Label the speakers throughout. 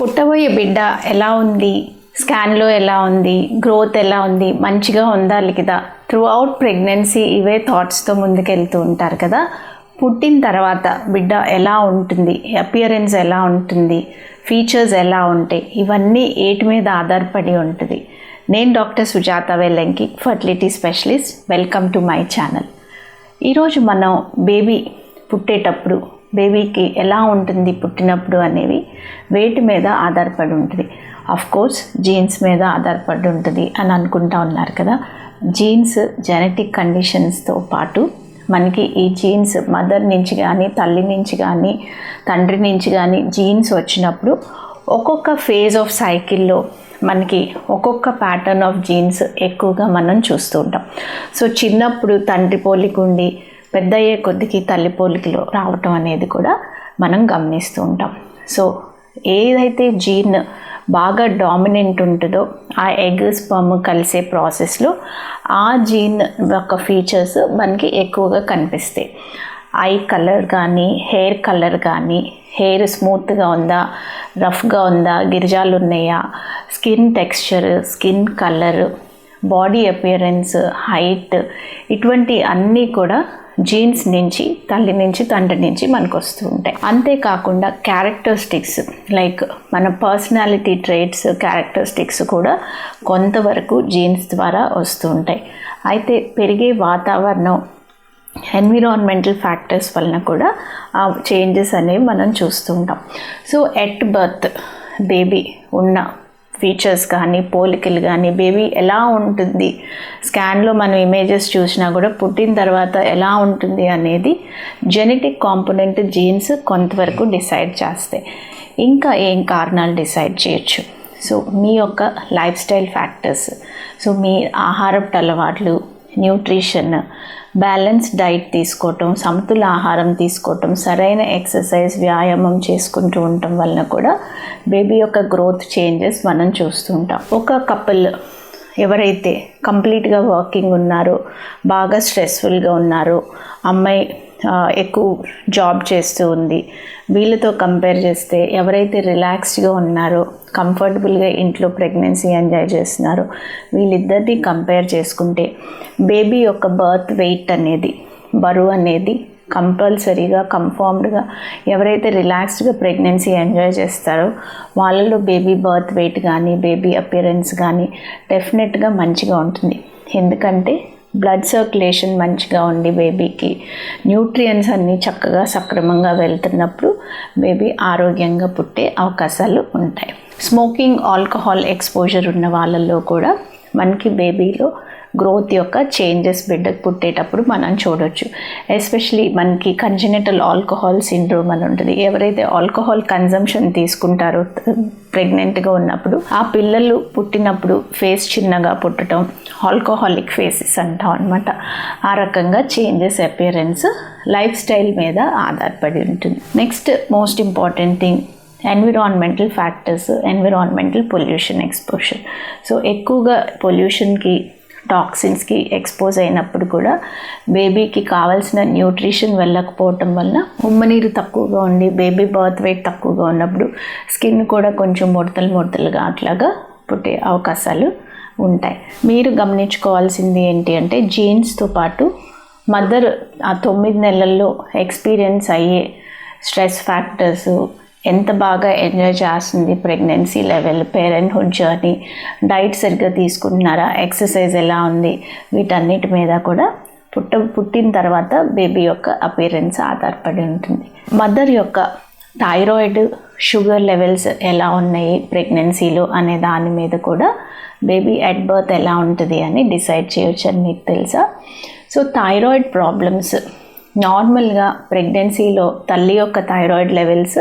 Speaker 1: పుట్టబోయే బిడ్డ ఎలా ఉంది? స్కాన్లో ఎలా ఉంది? గ్రోత్ ఎలా ఉంది? మంచిగా ఉందా లేదా? త్రూ అవుట్ ప్రెగ్నెన్సీ ఇవే థాట్స్తో ముందుకెళ్తూ ఉంటారు కదా. పుట్టిన తర్వాత బిడ్డ ఎలా ఉంటుంది? అపియరెన్స్ ఎలా ఉంటుంది? ఫీచర్స్ ఎలా ఉంటాయి? ఇవన్నీ ఏటి మీద ఆధారపడి ఉంటుంది. నేను doctor Sujatha Vellanki fertility specialist. Welcome to my channel. ఈరోజు మనం బేబీ పుట్టేటప్పుడు బేబీకి ఎలా ఉంటుంది పుట్టినప్పుడు అనేవి వేటి మీద ఆధారపడి ఉంటుంది. అఫ్ కోర్స్ జీన్స్ మీద ఆధారపడి ఉంటుంది అని అనుకుంటా ఉన్నారు కదా. జీన్స్ జెనెటిక్ కండిషన్స్తో పాటు మనకి ఈ జీన్స్ మదర్ నుంచి కానీ తల్లి నుంచి కానీ తండ్రి నుంచి కానీ జీన్స్ వచ్చినప్పుడు ఒక్కొక్క ఫేజ్ ఆఫ్ సైకిల్లో మనకి ఒక్కొక్క ప్యాటర్న్ ఆఫ్ జీన్స్ ఎక్కువగా మనం చూస్తూ ఉంటాం. సో చిన్నప్పుడు తండ్రి పోలికుండి ఉండి పెద్ద అయ్యే కొద్దికి తల్లి పోలికలు రావటం అనేది కూడా మనం గమనిస్తూ ఉంటాం. సో ఏదైతే జీన్ బాగా డామినెంట్ ఉంటుందో ఆ ఎగ్ స్పర్మ్ కలిసే ప్రాసెస్లో ఆ జీన్ యొక్క ఫీచర్స్ మనకి ఎక్కువగా కనిపిస్తాయి. ఐ కలర్ కానీ హెయిర్ కలర్ కానీ హెయిర్ స్మూత్గా ఉందా రఫ్గా ఉందా గిరిజాలు ఉన్నాయా skin texture skin colour body appearance height ఇటువంటి అన్నీ కూడా జీన్స్ నుంచి తల్లి నుంచి తండ్రి నుంచి మనకు వస్తూ ఉంటాయి. అంతేకాకుండా క్యారెక్టరిస్టిక్స్ లైక్ మన పర్సనాలిటీ ట్రేట్స్ క్యారెక్టరిస్టిక్స్ కూడా కొంతవరకు జీన్స్ ద్వారా వస్తూ ఉంటాయి. అయితే పెరిగే వాతావరణం ఎన్విరాన్మెంటల్ ఫ్యాక్టర్స్ వలన కూడా ఆ చేంజెస్ అనేవి మనం చూస్తూ ఉంటాం. సో ఎట్ బర్త్ బేబీ ఉన్న ఫీచర్స్ కానీ పోలికలు కానీ బేబీ ఎలా ఉంటుంది స్కాన్లో మనం ఇమేజెస్ చూసినా కూడా పుట్టిన తర్వాత ఎలా ఉంటుంది అనేది జెనెటిక్ కాంపోనెంట్ జీన్స్ కొంతవరకు డిసైడ్ చేస్తాయి ఇంకా ఏం కారణాలు డిసైడ్ చేయొచ్చు. సో మీ యొక్క లైఫ్ స్టైల్ ఫ్యాక్టర్స్ సో మీ ఆహారపు అలవాట్లు న్యూట్రిషన్ బ్యాలెన్స్ డైట్ తీసుకోవటం సమతుల ఆహారం తీసుకోవటం సరైన ఎక్సర్సైజ్ వ్యాయామం చేసుకుంటూ ఉండటం వలన కూడా బేబీ యొక్క గ్రోత్ చేంజెస్ మనం చూస్తూ ఉంటాం. ఒక కపుల్ ఎవరైతే కంప్లీట్గా వర్కింగ్ ఉన్నారో బాగా స్ట్రెస్ఫుల్గా ఉన్నారో అమ్మాయి ఎక్కువ జాబ్ చేస్తూ ఉంది. వీళ్ళతో కంపేర్ చేస్తే ఎవరైతే రిలాక్స్డ్గా ఉన్నారో కంఫర్టబుల్గా ఇంట్లో ప్రెగ్నెన్సీ ఎంజాయ్ చేస్తున్నారో వీళ్ళిద్దరిని కంపేర్ చేసుకుంటే బేబీ యొక్క బర్త్ వెయిట్ అనేది బరువు అనేది కంపల్సరీగా కంఫర్మ్డ్గా ఎవరైతే రిలాక్స్డ్గా ప్రెగ్నెన్సీ ఎంజాయ్ చేస్తారో వాళ్ళలో బేబీ బర్త్ వెయిట్ కానీ బేబీ అపియరెన్స్ కానీ డెఫినెట్గా మంచిగా ఉంటుంది. ఎందుకంటే బ్లడ్ సర్క్యులేషన్ మంచిగా ఉండి బేబీకి న్యూట్రియన్స్ అన్నీ చక్కగా సక్రమంగా వెళ్తున్నప్పుడు బేబీ ఆరోగ్యంగా పుట్టే అవకాశాలు ఉంటాయి. స్మోకింగ్ ఆల్కహాల్ ఎక్స్పోజర్ ఉన్న వాళ్ళల్లో కూడా మనకి బేబీలో గ్రోత్ యొక్క చేంజెస్ బిడ్డకు పుట్టేటప్పుడు మనం చూడొచ్చు. ఎస్పెషలీ మనకి కంజినెటల్ ఆల్కహాల్ సిండ్రోమ్ అని ఉంటుంది. ఎవరైతే ఆల్కహాల్ కన్జంప్షన్ తీసుకుంటారో ప్రెగ్నెంట్గా ఉన్నప్పుడు ఆ పిల్లలు పుట్టినప్పుడు ఫేస్ చిన్నగా పుట్టడం ఆల్కహాలిక్ ఫేసెస్ అంటాం అనమాట ఆ రకంగా చేంజెస్ అపియరెన్స్ లైఫ్ స్టైల్ మీద ఆధారపడి ఉంటుంది. Next most important thing environmental factors environmental pollution exposure so ఎక్కువగా పొల్యూషన్కి టాక్సిన్స్కి ఎక్స్పోజ్ అయినప్పుడు కూడా బేబీకి కావాల్సిన న్యూట్రిషన్ వెళ్ళకపోవటం వల్ల ఉమ్మనీరు తక్కువగా ఉండి బేబీ బర్త్ వెయిట్ తక్కువగా ఉన్నప్పుడు స్కిన్ కూడా కొంచెం ముడతలు ముడతలుగా అట్లాగా పుట్టే అవకాశాలు ఉంటాయి. మీరు గమనించుకోవాల్సింది ఏంటి అంటే జీన్స్తో పాటు మదర్ ఆ తొమ్మిది నెలల్లో ఎక్స్పీరియన్స్ అయ్యే స్ట్రెస్ ఫ్యాక్టర్స్ ఎంత బాగా ఎంజాయ్ చేస్తుంది pregnancy level parenthood journey diet సరిగ్గా తీసుకుంటున్నారా ఎక్సర్సైజ్ ఎలా ఉంది వీటన్నిటి మీద కూడా పుట్ట పుట్టిన తర్వాత బేబీ యొక్క అపీరెన్స్ ఆధారపడి ఉంటుంది. మదర్ యొక్క థైరాయిడ్ షుగర్ లెవెల్స్ ఎలా ఉన్నాయి ప్రెగ్నెన్సీలో అనే దాని మీద కూడా బేబీ అట్ బర్త్ ఎలా ఉంటుంది అని డిసైడ్ చేయొచ్చు అని మీకు తెలుసా? సో థైరాయిడ్ ప్రాబ్లమ్స్ నార్మల్గా ప్రెగ్నెన్సీలో తల్లి యొక్క thyroid levels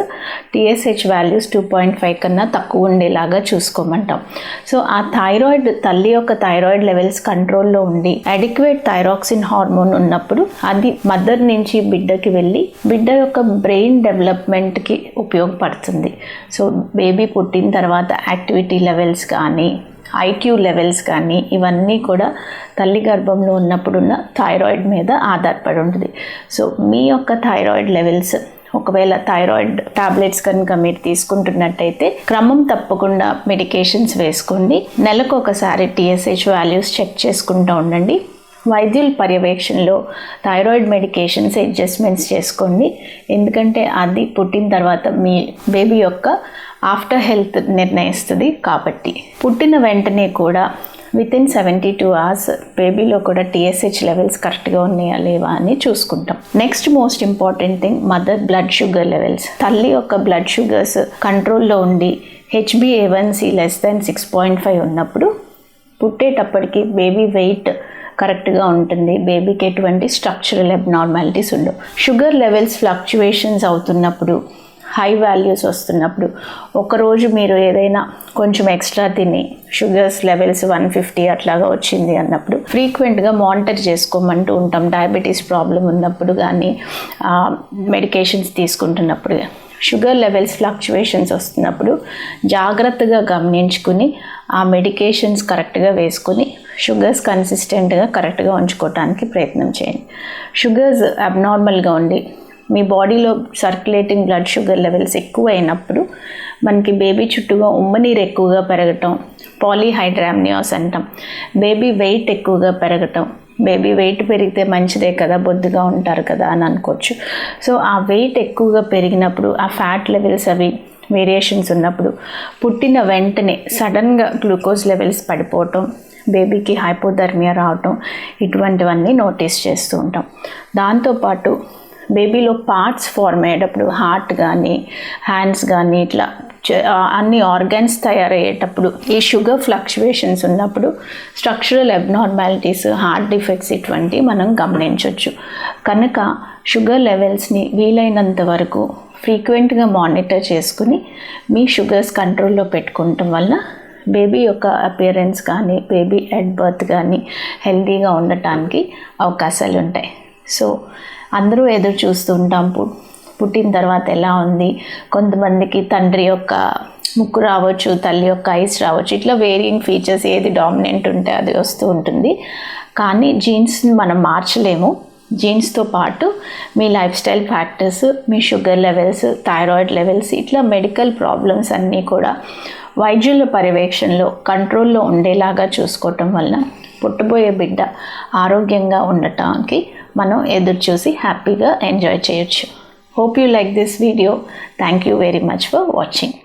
Speaker 1: TSH values two point five కన్నా తక్కువ ఉండేలాగా చూసుకోమంటాం. సో ఆ థైరాయిడ్ తల్లి యొక్క థైరాయిడ్ లెవెల్స్ కంట్రోల్లో ఉండి అడిక్వేట్ థైరాక్సిన్ హార్మోన్ ఉన్నప్పుడు అది మదర్ నుంచి బిడ్డకి వెళ్ళి బిడ్డ యొక్క బ్రెయిన్ డెవలప్మెంట్కి ఉపయోగపడుతుంది. సో బేబీ పుట్టిన తర్వాత యాక్టివిటీ లెవెల్స్ కానీ ఐక్యూ లెవెల్స్ కానీ ఇవన్నీ కూడా తల్లి గర్భంలో ఉన్నప్పుడున్న థైరాయిడ్ మీద ఆధారపడి ఉంటుంది. సో మీ యొక్క థైరాయిడ్ లెవెల్స్ ఒకవేళ థైరాయిడ్ టాబ్లెట్స్ కనుక మీరు తీసుకుంటున్నట్టయితే క్రమం తప్పకుండా మెడికేషన్స్ వేసుకోండి. నెలకు ఒకసారి టీఎస్హెచ్ వాల్యూస్ చెక్ చేసుకుంటూ ఉండండి. వైద్యుల పర్యవేక్షణలో థైరాయిడ్ మెడికేషన్స్ అడ్జస్ట్మెంట్స్ చేసుకోండి. ఎందుకంటే అది పుట్టిన తర్వాత మీ బేబీ యొక్క ఆఫ్టర్ హెల్త్ నిర్ణయిస్తుంది కాబట్టి. పుట్టిన వెంటనే కూడా with in seventy two hours బేబీలో కూడా టీఎస్హెచ్ లెవెల్స్ కరెక్ట్గా ఉన్నాయా లేవా అని చూసుకుంటాం. Next most important thing mother blood sugar levels తల్లి యొక్క బ్లడ్ షుగర్స్ కంట్రోల్లో ఉండి హెచ్బిఏవన్సి less than six point five ఉన్నప్పుడు పుట్టేటప్పటికి బేబీ వెయిట్ కరెక్ట్గా ఉంటుంది. బేబీకి ఎటువంటి స్ట్రక్చరల్ అబ్నార్మాలిటీస్ ఉండవు. షుగర్ లెవెల్స్ ఫ్లక్చువేషన్స్ అవుతున్నప్పుడు హై వాల్యూస్ వస్తున్నప్పుడు ఒకరోజు మీరు ఏదైనా కొంచెం ఎక్స్ట్రా తిని షుగర్స్ లెవెల్స్ వన్ ఫిఫ్టీ అట్లాగా వచ్చింది అన్నప్పుడు ఫ్రీక్వెంట్గా మానిటర్ చేసుకోమంటూ ఉంటాం. డయాబెటీస్ ప్రాబ్లం ఉన్నప్పుడు కానీ మెడికేషన్స్ తీసుకుంటున్నప్పుడు షుగర్ లెవెల్స్ ఫ్లక్చువేషన్స్ వస్తున్నప్పుడు జాగ్రత్తగా గమనించుకుని ఆ మెడికేషన్స్ కరెక్ట్గా వేసుకుని షుగర్స్ కన్సిస్టెంట్గా కరెక్ట్గా ఉంచుకోవటానికి ప్రయత్నం చేయండి. షుగర్స్ అబ్నార్మల్గా ఉండి మీ బాడీలో సర్క్యులేటింగ్ బ్లడ్ షుగర్ లెవెల్స్ ఎక్కువ అయినప్పుడు మనకి బేబీ చుట్టూగా ఉమ్మనీరు ఎక్కువగా పెరగటం పాలీహైడ్రామ్నియాస్ అంటాం. బేబీ వెయిట్ ఎక్కువగా పెరగటం బేబీ వెయిట్ పెరిగితే మంచిదే కదా బొద్దుగా ఉంటారు కదా అని అనుకోవచ్చు. సో ఆ వెయిట్ ఎక్కువగా పెరిగినప్పుడు ఆ ఫ్యాట్ లెవెల్స్ అవి వేరియేషన్స్ ఉన్నప్పుడు పుట్టిన వెంటనే సడన్గా గ్లూకోజ్ లెవెల్స్ పడిపోవటం బేబీకి హైపోథర్మియా రావటం ఇటువంటివన్నీ నోటీస్ చేస్తూ ఉంటాం. దాంతోపాటు బేబీలో పార్ట్స్ ఫార్మ్ అయ్యేటప్పుడు హార్ట్ కానీ హ్యాండ్స్ కానీ ఇట్లా అన్ని ఆర్గాన్స్ తయారయ్యేటప్పుడు ఈ షుగర్ ఫ్లక్చువేషన్స్ ఉన్నప్పుడు స్ట్రక్చరల్ అబ్నార్మాలిటీస్ హార్ట్ డిఫెక్ట్స్ ఇటువంటివి మనం గమనించవచ్చు కనుక షుగర్ లెవెల్స్ని వీలైనంత వరకు ఫ్రీక్వెంట్గా మానిటర్ చేసుకుని మీ షుగర్స్ కంట్రోల్లో పెట్టుకోవటం వల్ల బేబీ యొక్క అపియరెన్స్ కానీ బేబీ ఎడ్ బర్త్ కానీ హెల్తీగా ఉండటానికి అవకాశాలు ఉంటాయి సో అందరూ ఎదురు చూస్తూ ఉంటాం. పుట్టిన తర్వాత ఎలా ఉంది? కొంతమందికి తండ్రి యొక్క ముక్కు రావచ్చు తల్లి యొక్క ఐస్ రావచ్చు ఇట్లా వేరియింగ్ ఫీచర్స్ ఏది డామినెంట్ ఉంటే అది వస్తూ ఉంటుంది. కానీ జీన్స్ని మనం మార్చలేము. జీన్స్తో పాటు మీ లైఫ్ స్టైల్ ఫ్యాక్టర్స్ మీ షుగర్ లెవెల్స్ థైరాయిడ్ లెవెల్స్ ఇట్లా మెడికల్ ప్రాబ్లమ్స్ అన్నీ కూడా వైద్యుల పర్యవేక్షణలో కంట్రోల్లో ఉండేలాగా చూసుకోవటం వలన పుట్టబోయే బిడ్డ ఆరోగ్యంగా ఉండటానికి మనం ఎదురు చూసి హ్యాపీగా ఎంజాయ్ చేయొచ్చు. Hope you like this video thank you very much for watching